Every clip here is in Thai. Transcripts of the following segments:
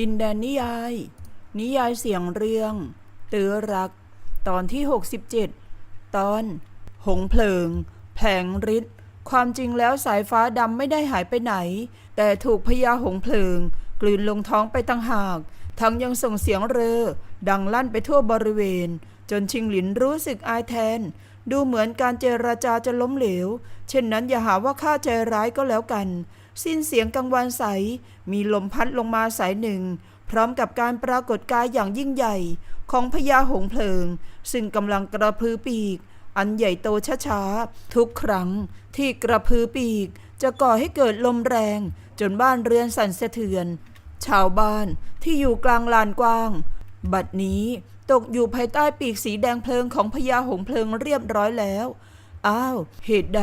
ดินแดนนิยาย นิยายเสียงเรื่องตือรัก ตอนที่ 67 ตอน หงเพลิง แผงฤทธิ์ความจริงแล้วสายฟ้าดำไม่ได้หายไปไหน แต่ถูกพญาหงเพลิง กลืนลงท้องไปตั้งหาก ทั้งยังส่งเสียงเรอ ดังลั่นไปทั่วบริเวณ จนชิงหลินรู้สึกอายแทน ดูเหมือนการเจรจาจะล้มเหลว เช่นนั้นอย่าหาว่าข้าใจร้ายก็แล้วกัน สิ้นเสียงกังวานใส มีลมพัดลงมาสายหนึ่ง พร้อมกับการปรากฏกายอย่างยิ่งใหญ่ ของพญาหงเพลิง ซึ่งกำลังกระพือปีก อันใหญ่โตช้าๆ ทุกครั้งที่กระพือปีก จะก่อให้เกิดลมแรง จนบ้านเรือนสั่นสะเทือน ชาวบ้านที่อยู่กลางลานกว้าง บัดนี้ตกอยู่ภายใต้ปีกสีแดงเพลิงของพญาหงเพลิงเรียบร้อยแล้ว อ้าว เหตุใด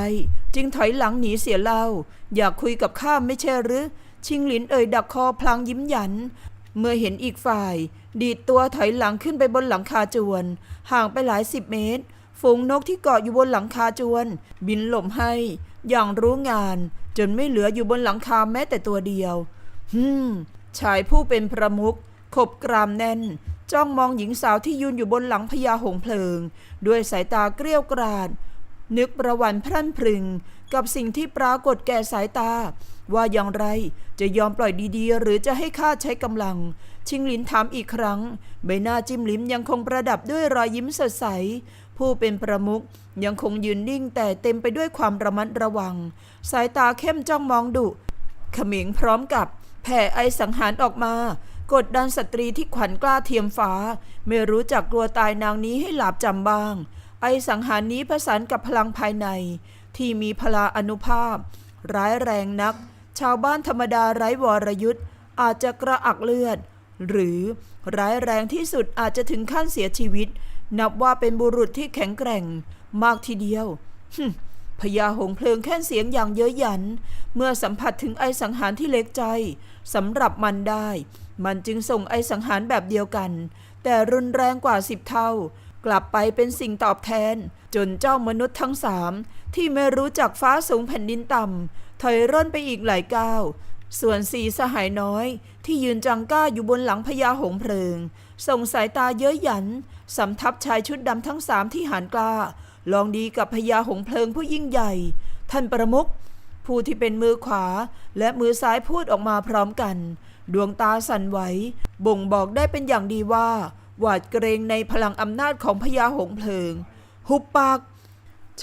จึงถอยหลังหนีเสียเล่า อยากคุยกับข้าไม่ใช่หรือ ชิงหลินเอ่ยดักคอพลางยิ้มหยัน เมื่อเห็นอีกฝ่าย ดีดตัวถอยหลังขึ้นไปบนหลังคาจวน ห่างไปหลายสิบเมตร ฝูงนกที่เกาะอยู่บนหลังคาจวน บินหลบให้ อย่างรู้งาน จนไม่เหลืออยู่บนหลังคาแม้แต่ตัวเดียวฮึมชายผู้เป็นประมุขขบกรามแน่น จ้องมองหญิงสาวที่ยืนอยู่บนหลังพญาหงส์เพลิง ด้วยสายตาเกรี้ยวกราด นึกประวันพรั่นพรึง กับสิ่งที่ปรากฏแก่สายตา ว่าอย่างไรจะยอมปล่อยดีๆ หรือจะให้ข้าใช้กำลัง ชิงหลินถามอีกครั้ง ใบหน้าจิ้มลิ้มยังคงประดับด้วยรอยยิ้มสดใส ผู้เป็นประมุขยังคงยืนนิ่งแต่เต็มไปด้วยความระมัดระวัง สายตาเข้มจ้องมองดุเขมิงพร้อมกับแผ่ไอสังหารออกมากดดันสตรีที่ขวัญกล้าเทียมฟ้า ไม่รู้จักกลัวตายนางนี้ให้หลาบจำบ้าง ไอสังหารนี้ผสานกับพลังภายใน ที่มีพลาอนุภาพ ร้ายแรงนัก ชาวบ้านธรรมดาไร้วรยุทธ์อาจจะกระอักเลือด หรือร้ายแรงที่สุดอาจจะถึงขั้นเสียชีวิต นับว่าเป็นบุรุษที่แข็งแกร่งมากทีเดียวพญาหงเพลิงแค่นเสียงอย่างเย้ยหยัน เมื่อสัมผัสถึงไอสังหารที่เล็กใจสำหรับมันได้ มันจึงส่งไอสังหารแบบเดียวกัน แต่รุนแรงกว่าสิบเท่า กลับไปเป็นสิ่งตอบแทน จนเจ้ามนุษย์ทั้งสามที่ไม่รู้จักฟ้าสูงแผ่นดินต่ำถอยร่นไปอีกหลายก้าวส่วนสีสหายน้อย ที่ยืนจังก้าอยู่บนหลังพญาหงเพลิง ส่งสายตาเย้ยหยัน สำทับชายชุดดำทั้งสามที่หันกล้า ลองดีกับพญาหงเพลิงผู้ยิ่งใหญ่ ท่านประมุขผู้ที่เป็นมือขวาและมือซ้ายพูดออกมาพร้อมกัน ดวงตาสั่นไหว บ่งบอกได้เป็นอย่างดีว่า หวาดเกรงในพลังอำนาจของพญาหงเพลิง หุบปาก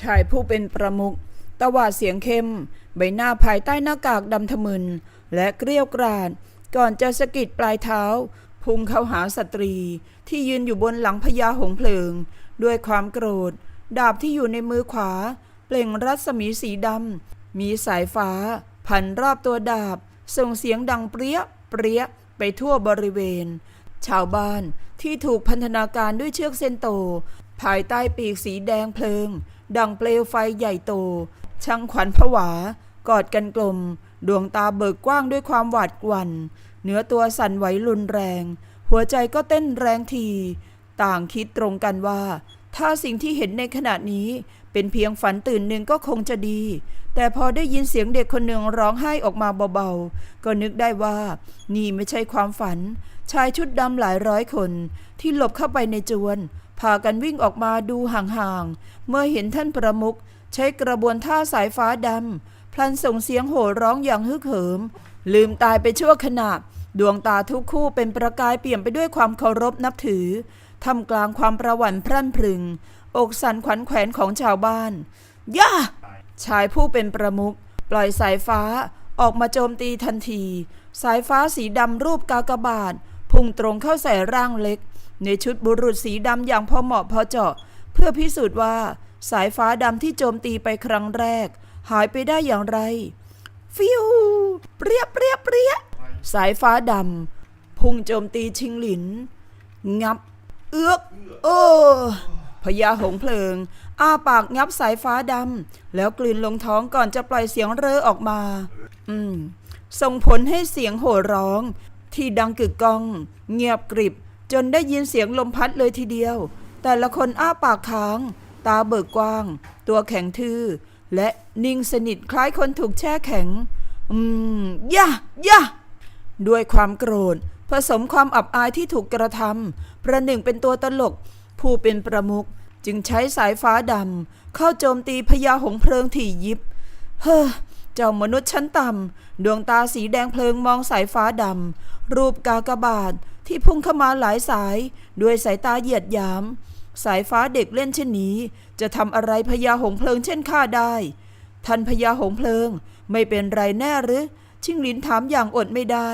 ชายผู้เป็นประมุขตวาดเสียงเข้ม ใบหน้าภายใต้หน้ากากดำทะมึน และเกรี้ยวกราด ก่อนจะสะกิดปลายเท้า พุ่งเข้าหาสตรีที่ยืนอยู่บนหลังพญาหงเพลิง ด้วยความโกรธ ดาบที่อยู่ในมือขวา เปล่งรัศมีสีดำ มีสายฟ้า พันรอบตัวดาบ ส่งเสียงดังเปรี้ย เปรี้ย ไปทั่วบริเวณ ชาวบ้าน ที่ถูกพันธนาการด้วยเชือกเส้นโต ภายใต้ปีกสีแดงเพลิง ดังเปลวไฟใหญ่โต ช่างขวัญผวา กอดกันกลม ดวงตาเบิกกว้างด้วยความหวาดกวัน่นเนื้อตัวสั่นไหวรุนแรง หัวใจก็เต้นแรงที ต่างคิดตรงกันว่า ถ้าสิ่งที่เห็นในขณะนี้ เป็นเพียงฝันตื่นหนึ่งก็คงจะดี แต่พอได้ยินเสียงเด็กคนหนึ่งร้องไห้ออกมาเบาๆ ก็นึกได้ว่า นี่ไม่ใช่ความฝัน ชายชุดดำหลายร้อยคน ที่หลบเข้าไปในจวน พากันวิ่งออกมาดูห่างๆ เมื่อเห็นท่านประมุขใช้กระบวนท่าสายฟ้าดำพลันส่งเสียงโห่ร้องอย่างฮึกเหิม ลืมตายไปชั่วขณะดวงตาทุกคู่เป็นประกายเปี่ยมไปด้วยความเคารพนับถือทำกลางความประหวั่นพรั่นพรึง อกสั่นขวัญแขวนของชาวบ้าน ย่า ชายผู้เป็นประมุขปล่อยสายฟ้าออกมาโจมตีทันที สายฟ้าสีดำรูปกากบาท พุ่งตรงเข้าใส่ร่างเล็ก ในชุดบุรุษสีดำอย่างพอเหมาะพอเจาะ เพื่อพิสูจน์ว่า สายฟ้าดำที่โจมตีไปครั้งแรก หายไปได้อย่างไร ฟิวเปรี้ยเปรี้ยเปรี้ยสายฟ้าดำพุ่งโจมตีชิงหลิน งับ เอื้อกเออ พญาหงเพลิง อ้าปากงับสายฟ้าดำแล้วกลืนลงท้องก่อนจะปล่อยเสียงเรอออกมา อืม ส่งผลให้เสียงโห่ร้อง ที่ดังกึกก้อง เงียบกริบ จนได้ยินเสียงลมพัดเลยทีเดียว แต่ละคนอ้าปากค้าง ตาเบิกกว้าง ตัวแข็งทื่อ และนิ่งสนิทคล้ายคนถูกแช่แข็ง อืมย่าย่าด้วยความโกรธ ผสมความอับอายที่ถูกกระทำประหนึ่งเป็นตัวตลก ผู้เป็นประมุขจึงใช้สายฟ้าดำเข้าโจมตีพญาหงเพลิงถี่ยิบ เฮ้อ เจ้ามนุษย์ชั้นต่ำ ดวงตาสีแดงเพลิงมองสายฟ้าดำ รูปกากบาทที่พุ่งเข้ามาหลายสาย ด้วยสายตาเหยียดหยาม สายฟ้าเด็กเล่นเช่นนี้ จะทำอะไรพญาหงเพลิงเช่นข้าได้ ท่านพญาหงเพลิงไม่เป็นไรแน่หรือ ชิงหลินถามอย่างอดไม่ได้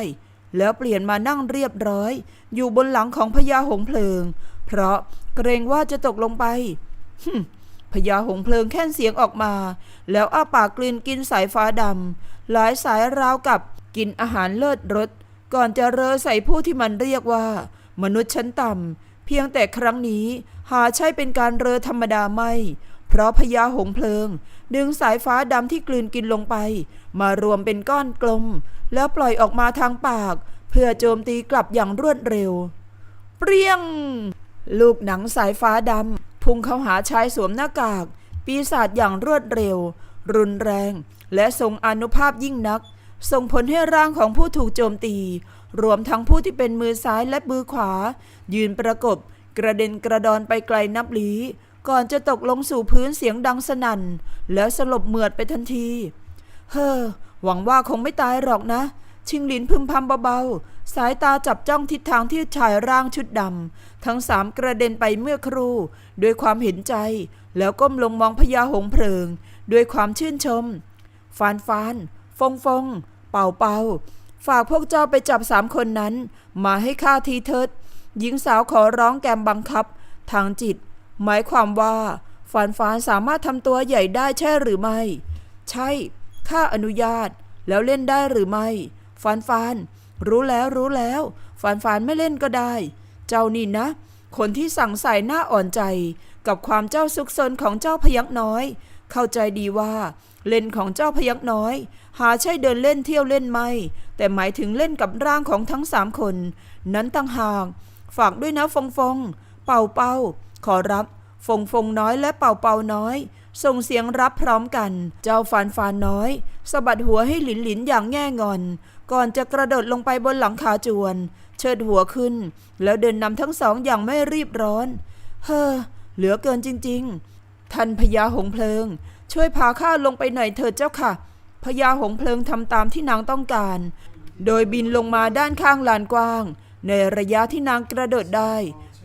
แล้วเปลี่ยนมานั่งเรียบร้อย อยู่บนหลังของพญาหงเพลิง เพราะ เกรงว่าจะตกลงไปพญาหงเพลิงแค่นเสียงออกมา แล้วอ้าปากกลืนกินสายฟ้าดำหลายสายราวกับกินอาหารเลิศรสก่อนจะเรอใส่ผู้ที่มันเรียกว่า มนุษย์ชั้นต่ำเพียงแต่ครั้งนี้หาใช่เป็นการเรอธรรมดาไม่ เพราะพญาหงเพลิง ดึงสายฟ้าดำที่กลืนกินลงไป มารวมเป็นก้อนกลม แล้วปล่อยออกมาทางปาก เพื่อโจมตีกลับอย่างรวดเร็ว เปรี้ยง ลูกหนังสายฟ้าดำพุ่งเข้าหาชายสวมหน้ากาก ปีศาจอย่างรวดเร็ว รุนแรง และทรงอนุภาพยิ่งนัก ส่งผลให้ร่างของผู้ถูกโจมตี รวมทั้งผู้ที่เป็นมือซ้ายและมือขวา ยืนประกบ กระเด็นกระดอนไปไกลนับลี้ ก่อนจะตกลงสู่พื้นเสียงดังสนั่น แล้วสลบเหมือดไปทันที เฮ้อหวังว่าคงไม่ตายหรอกนะ ชิงหลินพึมพำเบาๆ สายตาจับจ้องทิศทางที่ชายร่างชุดดำ ทั้งสามกระเด็นไปเมื่อครู่ด้วยความเห็นใจ แล้วก้มลงมองพญาหงเพลิง ด้วยความชื่นชม ฟานฟานฟงฟง เป่าเป่า ฝากพวกเจ้าไปจับสามคนนั้น มาให้ข้าทีเถิดหญิงสาวขอร้องแกมบังคับ ทางจิต หมายความว่าฟานฟานสามารถทำตัวใหญ่ได้ใช่หรือไม่ ใช่ข้าอนุญาตแล้วเล่นได้หรือไม่ ฟานฟานรู้แล้วรู้แล้ว ฟานฟานไม่เล่นก็ได้ เจ้านี่นะ คนที่สั่งใส่หน้าอ่อนใจ กับความเจ้าซุกซนของเจ้าพยักน้อย เข้าใจดีว่าเล่นของเจ้าพยักน้อย หาใช่เดินเล่นเที่ยวเล่นไม่ แต่หมายถึงเล่นกับร่างของทั้งสามคน นั้นต่างหากฝากด้วยนะฟงฟงเป่าเป่าขอรับฟงฟงน้อยและเป่าเป่าน้อย ส่งเสียงรับพร้อมกัน เจ้าฟานฟานน้อยสะบัดหัวให้หลินหลินอย่างแง่งอน ก่อนจะกระโดดลงไปบนหลังคาจวน เชิดหัวขึ้น แล้วเดินนำทั้งสองอย่างไม่รีบร้อน เฮ้อ เหลือเกินจริง ๆ ท่านพญาหงเพลิง ช่วยพาข้าลงไปหน่อยเถิดเจ้าค่ะพญาหงเพลิงทำตามที่นางต้องการ โดยบินลงมาด้านข้างลานกว้าง ในระยะที่นางกระโดดได้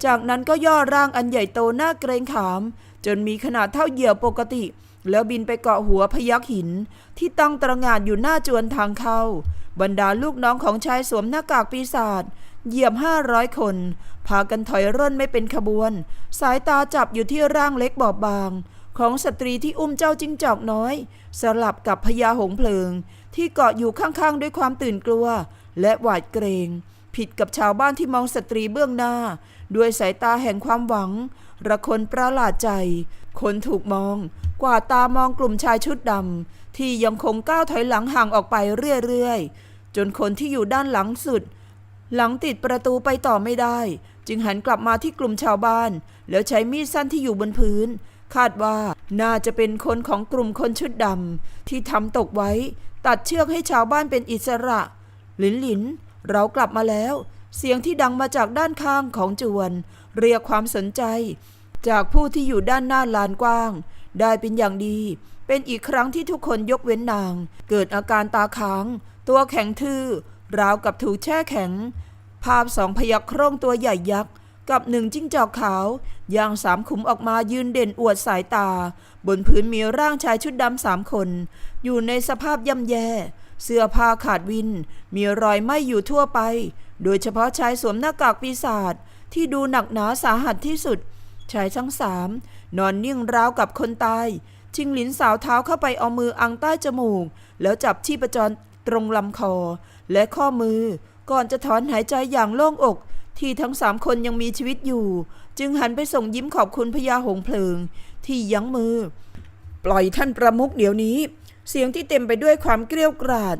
จากนั้นก็ย่อร่างอันใหญ่โตหน้าเกรงขาม จนมีขนาดเท่าเหยี่ยวปกติ แล้วบินไปเกาะหัวพยักหิน ที่ตั้งตระงานอยู่หน้าจวนทางเข้า บรรดาลูกน้องของชายสวมหน้ากากปีศาจเหยียบห้าร้อยคน พากันถอยร่นไม่เป็นขบวน สายตาจับอยู่ที่ร่างเล็กบอบบาง ของสตรีที่อุ้มเจ้าจิ้งจอกน้อย สลับกับพญาหงส์เพลิง ที่เกาะอยู่ข้างๆด้วยความตื่นกลัว และหวาดเกรง ผิดกับชาวบ้านที่มองสตรีเบื้องหน้า ด้วยสายตาแห่งความหวัง ระคนประหลาดใจ คนถูกมอง กว่าดตามองกลุ่มชายชุดดำที่ยังคงก้าวถอยหลังห่างออกไปเรื่อยๆ จนคนที่อยู่ด้านหลังสุด หลังติดประตูไปต่อไม่ได้ จึงหันกลับมาที่กลุ่มชาวบ้าน แล้วใช้มีดสั้นที่อยู่บนพื้น คาดว่าน่าจะเป็นคนของกลุ่มคนชุดดำที่ทำตกไว้ ตัดเชือกให้ชาวบ้านเป็นอิสระ หลินหลิน เรากลับมาแล้ว เสียงที่ดังมาจากด้านข้างของจวน เรียกความสนใจ จากผู้ที่อยู่ด้านหน้าลานกว้าง ได้เป็นอย่างดีเป็นอีกครั้งที่ทุกคนยกเว้นนาง เกิดอาการตาค้าง ตัวแข็งทื่อราวกับถูกแช่แข็ง ภาพสองพยักโครงตัวใหญ่ยักษ์กับหนึ่งจิ้งจอกขาว ย่างสามขุมออกมายืนเด่นอวดสายตา บนพื้นมีร่างชายชุดดำสามคน อยู่ในสภาพย่ำแย่ เสื้อผ้าขาดวิน มีรอยไหม้อยู่ทั่วไป โดยเฉพาะชายสวมหน้ากากปีศาจที่ดูหนักหนาสาหัสที่สุด ชายทั้งสามนอนนิ่งราวกับคนตาย ชิงหลินสาวเท้าเข้าไปเอามืออังใต้จมูก แล้วจับชีพจร ตรงลำคอ และข้อมือ ก่อนจะถอนหายใจอย่างโล่งอก ที่ทั้งสามคนยังมีชีวิตอยู่ จึงหันไปส่งยิ้มขอบคุณพญาหงส์เพลิง ที่ยั้งมือ ปล่อยท่านประมุขเดี๋ยวนี้ เสียงที่เต็มไปด้วยความเกรี้ยวกราด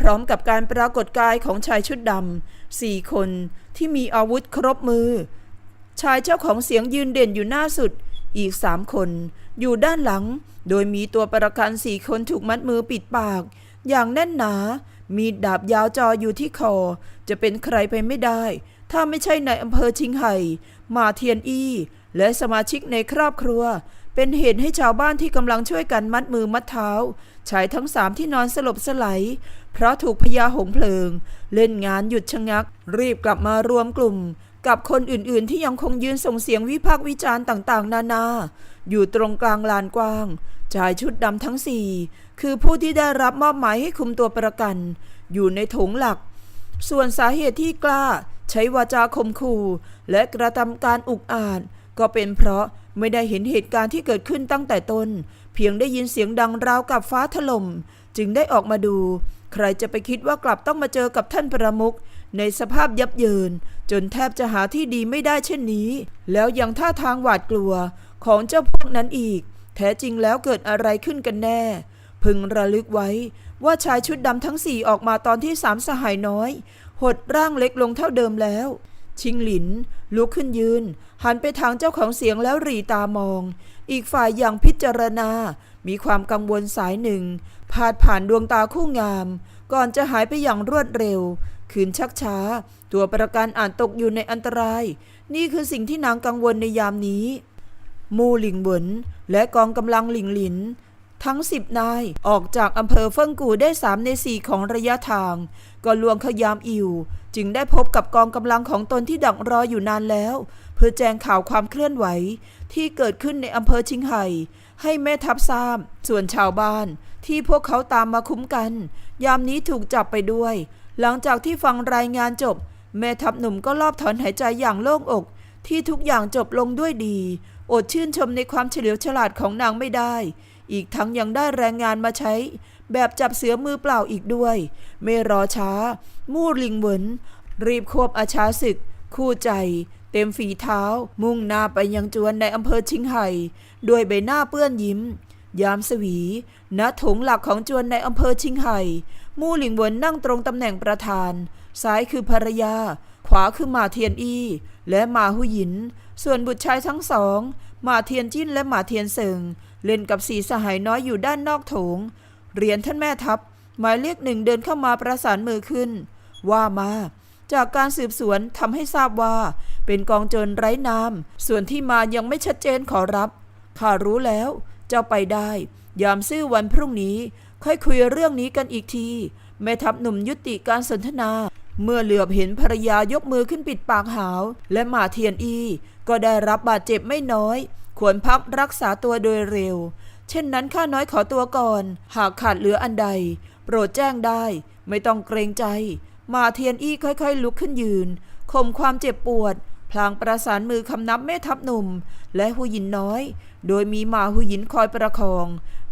พร้อมๆกับการปรากฏกายของชายชุดดำสี่คนที่มีอาวุธครบมือ ชายเจ้าของเสียงยืนเด่นอยู่หน้าสุดอีกสามคน อยู่ด้านหลัง โดยมีตัวประกันสี่คนถูกมัดมือปิดปาก อย่างแน่นหนา มีดาบยาวจออยู่ที่คอ จะเป็นใครไปไม่ได้ ถ้าไม่ใช่ในอำเภอชิงไห่ มาเทียนอี้ และสมาชิกในครอบครัว เป็นเหตุให้ชาวบ้านที่กำลังช่วยกันมัดมือมัดเท้าชายทั้งสามที่นอนสลบสลายเพราะถูกพญาหงเพลิง เล่นงานหยุดชะงัก รีบกลับมารวมกลุ่ม กับคนอื่นๆ ที่ยังคงยืนส่งเสียงวิพากษ์วิจารณ์ต่าง ๆ นานา อยู่ตรงกลางลานกว้าง ชายชุดดำทั้งสี่คือผู้ที่ได้รับมอบหมายให้คุมตัวประกัน อยู่ในถงหลัก ส่วนสาเหตุที่กล้าใช้วาจาข่มขู่และกระทำการอุกอาจก็เป็นเพราะไม่ได้เห็นเหตุการณ์ที่เกิดขึ้นตั้งแต่ต้น เพียงได้ยินเสียงดังราวกับฟ้าถล่มจึงได้ออกมาดู ใครจะไปคิดว่ากลับต้องมาเจอกับท่านประมุขในสภาพยับเยิน จนแทบจะหาที่ดีไม่ได้เช่นนี้ แล้วยังท่าทางหวาดกลัวของเจ้าพวกนั้นอีก แท้จริงแล้วเกิดอะไรขึ้นกันแน่ พึงระลึกไว้ว่าชายชุดดำทั้งสี่ออกมาตอนที่สามสหายน้อย หดร่างเล็กลงเท่าเดิมแล้ว ชิงหลิน ลุกขึ้นยืน หันไปทางเจ้าของเสียงแล้วรีตามอง อีกฝ่ายอย่างพิจารณา มีความกังวลสายหนึ่งพาดผ่านดวงตาคู่งาม ก่อนจะหายไปอย่างรวดเร็ว คืนชักช้า ตัวประกันอาจตกอยู่ในอันตราย นี่คือสิ่งที่นางกังวลในยามนี้ มูหลิงเหวินและกองกำลังหลิงหลิน ทั้งสิบนายออกจากอำเภอเฟิงกูได้สามในสี่ของระยะทาง ก็ลวงขยามอิวจึงได้พบกับกองกำลังของตนที่ดักรออยู่นานแล้ว เพื่อแจ้งข่าวความเคลื่อนไหวที่เกิดขึ้นในอำเภอชิงไห่ให้แม่ทัพทราบ ส่วนชาวบ้านที่พวกเขาตามมาคุ้มกัน ยามนี้ถูกจับไปด้วย หลังจากที่ฟังรายงานจบ แม่ทัพหนุ่มก็รอบถอนหายใจอย่างโล่งอก ที่ทุกอย่างจบลงด้วยดี อดชื่นชมในความเฉลียวฉลาดของนางไม่ได้ อีกทั้งยังได้แรงงานมาใช้ แบบจับเสือมือเปล่าอีกด้วย ไม่รอช้า มู่หลิงเหวินรีบควบอาชาศึก คู่ใจ เต็มฝีเท้า มุ่งหน้าไปยังจวนในอำเภอชิงไห่ด้วยใบหน้าเปื้อนยิ้ม ยามสวีณโถงหลักของจวนในอำเภอชิงไห่มู่หลิงเหวินนั่งตรงตำแหน่งประธาน ซ้ายคือภรรยา ขวาคือหมาเทียนอี้ และหมาหุยิน ส่วนบุตรชายทั้งสองหมาเทียนจิ้นและหมาเทียนเซิงเล่นกับสีสหายน้อยอยู่ด้านนอกโถง เรียนท่านแม่ทัพ หมายเลขหนึ่งเดินเข้ามาประสานมือขึ้น ว่ามา จากการสืบสวนทำให้ทราบว่า เป็นกองโจรไร้นามส่วนที่มายังไม่ชัดเจนขอรับข้ารู้แล้ว เจ้าไปได้ ยามซื่อวันพรุ่งนี้ ค่อยคุยเรื่องนี้กันอีกทีแม่ทัพหนุ่มยุติการสนทนา เมื่อเหลือบเห็นภรรยายกมือขึ้นปิดปากหาว และหมาเทียนอี ก็ได้รับบาดเจ็บไม่น้อย ควรพักรักษาตัวโดยเร็ว เช่นนั้นข้าน้อยขอตัวก่อน หากขาดเหลืออันใด โปรดแจ้งได้ ไม่ต้องเกรงใจ มาเทียนอี้ค่อยๆ ลุกขึ้นยืนข่มความเจ็บปวด พลางประสานมือคำนับแม่ทัพหนุ่ม และหูหยินน้อย โดยมีหมาหูหยินคอยประคอง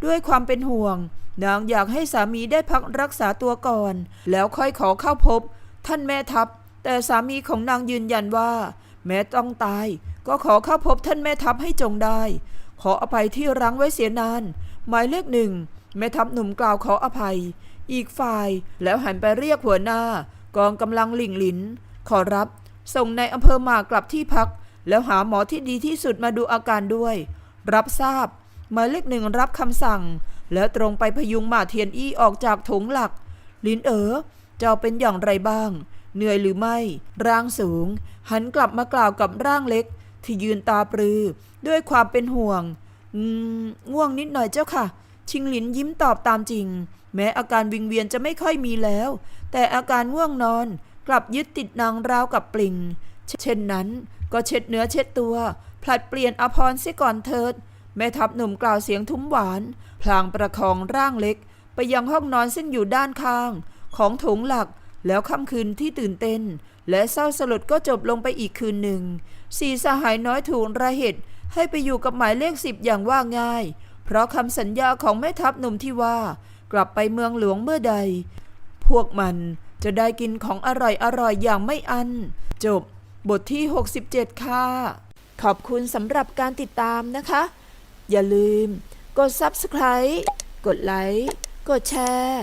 ด้วยความเป็นห่วง นางอยากให้สามีได้พักรักษาตัวก่อน แล้วค่อยขอเข้าพบ ท่านแม่ทัพ แต่สามีของนางยืนยันว่า แม้ต้องตาย ก็ขอเข้าพบท่านแม่ทัพให้จงได้ ขออภัยที่รั้งไว้เสียนาน หมายเลขหนึ่งแม่ทัพหนุ่มกล่าวขออภัย อีกฝ่ายแล้วหันไปเรียกหัวหน้า กองกำลังหลิงหลิน ขอรับ ส่งในอำเภอหมากกลับที่พัก แล้วหาหมอที่ดีที่สุดมาดูอาการด้วย รับทราบหมายเลขหนึ่งรับคำสั่ง แล้วตรงไปพยุงหมาเทียนอี้ออกจากถงหลัก ลินเอ๋อ เจ้าเป็นอย่างไรบ้าง เหนื่อยหรือไม่ ร่างสูง หันกลับมากล่าวกับร่างเล็ก ที่ยืนตาปรือ ด้วยความเป็นห่วง อืม ง่วงนิดหน่อยเจ้าค่ะ ชิงหลินยิ้มตอบตามจริง แม้อาการวิงเวียนจะไม่ค่อยมีแล้ว แต่อาการง่วงนอน กลับยึดติดนางราวกับปลิง เช่นนั้น ก็เช็ดเนื้อเช็ดตัว ผลัดเปลี่ยนอภรณ์เสียก่อนเถิด แม่ทัพหนุ่มกล่าวเสียงทุ้มหวาน พลางประคองร่างเล็ก ไปยังห้องนอนซึ่งอยู่ด้านข้าง ของโถงหลักแล้วค่ำคืนที่ตื่นเต้น และเศร้าสลดก็จบลงไปอีกคืนหนึ่งสี่สหายน้อยถูกระเหตุให้ไปอยู่กับหมายเลขสิบอย่างว่าง่าย เพราะคำสัญญาของแม่ทัพหนุ่มที่ว่ากลับไปเมืองหลวงเมื่อใด พวกมันจะได้กินของอร่อยอร่อยๆอย่างไม่อัน จบบทที่ 67 ค่ะ ขอบคุณสำหรับการติดตามนะคะ อย่าลืม กด Subscribe กดไลค์ กดแชร์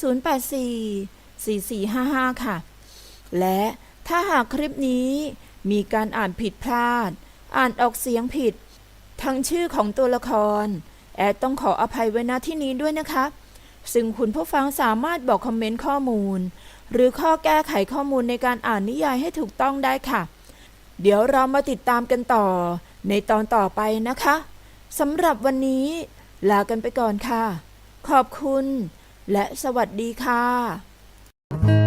084 4455 ค่ะ และถ้าหากคลิปนี้มีการอ่านผิดพลาด อ่านออกเสียงผิด ทั้งชื่อของตัวละคร แอดต้องขออภัยไว้ณที่นี้ด้วยนะคะ ซึ่งคุณผู้ฟังสามารถบอกคอมเมนต์ข้อมูล หรือข้อแก้ไขข้อมูลในการอ่านนิยายให้ถูกต้องได้ค่ะ เดี๋ยวเรามาติดตามกันต่อ ในตอนต่อไปนะคะสำหรับวันนี้ ลากันไปก่อนค่ะ ขอบคุณ และสวัสดีค่ะ